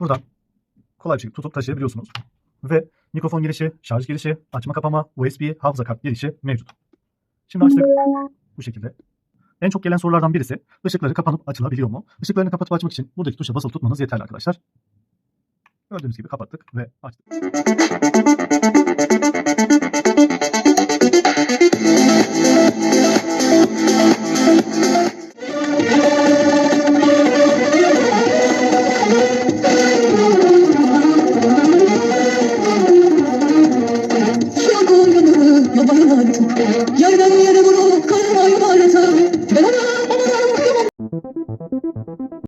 buradan kolay bir şekilde tutup taşıyabiliyorsunuz. Ve mikrofon girişi, şarj girişi, açma kapama, USB, hafıza kart girişi mevcut. Şimdi açtık. Bu şekilde. En çok gelen sorulardan birisi ışıkları kapanıp açılabiliyor mu? Işıklarını kapatıp açmak için buradaki tuşa basılı tutmanız yeterli arkadaşlar. Gördüğünüz gibi kapattık ve açtık. Yarın